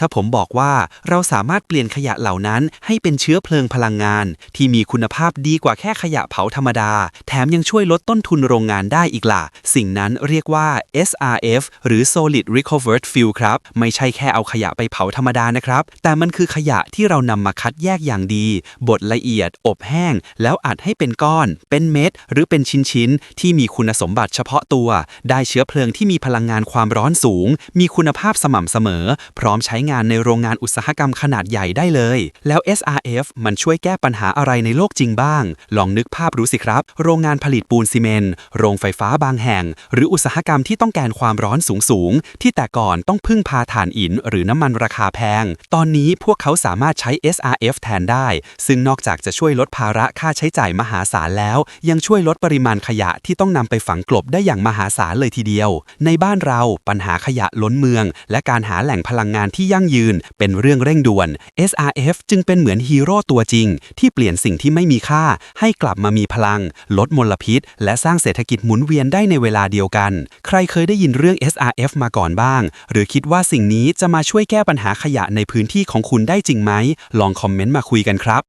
ถ้าผมบอกว่าเราสามารถเปลี่ยนขยะเหล่านั้นให้เป็นเชื้อเพลิงพลังงาน ที่มีคุณภาพดีกว่าแค่ขยะเผาธรรมดา แถมยังช่วยลดต้นทุนโรงงานได้อีกล่ะ สิ่งนั้นเรียกว่า SRF หรือ Solid Recovered Fuel ครับ ไม่ใช่แค่เอาขยะไปเผาธรรมดานะครับ แต่มันคือขยะที่เรานำมาคัดแยกอย่างดี บดละเอียด อบแห้ง แล้วอัดให้เป็นก้อน เป็นเม็ด หรือเป็นชิ้นๆ ที่มีคุณสมบัติเฉพาะตัว ได้เชื้อเพลิงที่มีพลังงานความร้อนสูง มีคุณภาพสม่ำเสมอ พร้อมใช้งานในโรงงานอุตสาหกรรมขนาดใหญ่ได้เลย แล้ว SRF มันช่วยแก้ปัญหาอะไรในโลกจริงบ้าง ลองนึกภาพรู้สิครับ โรงงานผลิตปูนซีเมนต์ โรงไฟฟ้าบางแห่ง หรืออุตสาหกรรมที่ต้องการความร้อนสูงๆ ที่แต่ก่อนต้องพึ่งพาถ่านอิฐหรือน้ำมันราคาแพง ตอนนี้พวกเขาสามารถใช้ SRF แทนได้ ซึ่งนอกจากจะช่วยลดภาระค่าใช้จ่ายมหาศาลแล้ว ยังช่วยลดปริมาณขยะที่ต้องนำไปฝังกลบได้อย่างมหาศาลเลยทีเดียว ในบ้านเราปัญหาขยะล้นเมือง และการหาแหล่งพลังงานที่ยั่งยืน เป็นเรื่องเร่งด่วน SRF จึงเป็นเหมือนฮีโร่ตัวจริง ที่เปลี่ยนสิ่งที่ไม่มีค่า ให้กลับมามีพลัง ลดมลพิษ และสร้างเศรษฐกิจหมุนเวียนได้ในเวลาเดียวกัน ใครเคยได้ยินเรื่อง SRF มาก่อนบ้าง หรือคิดว่าสิ่งนี้จะมาช่วยแก้ปัญหาขยะในพื้นที่ของคุณได้จริงไหม ลองคอมเมนต์มาคุยกันครับ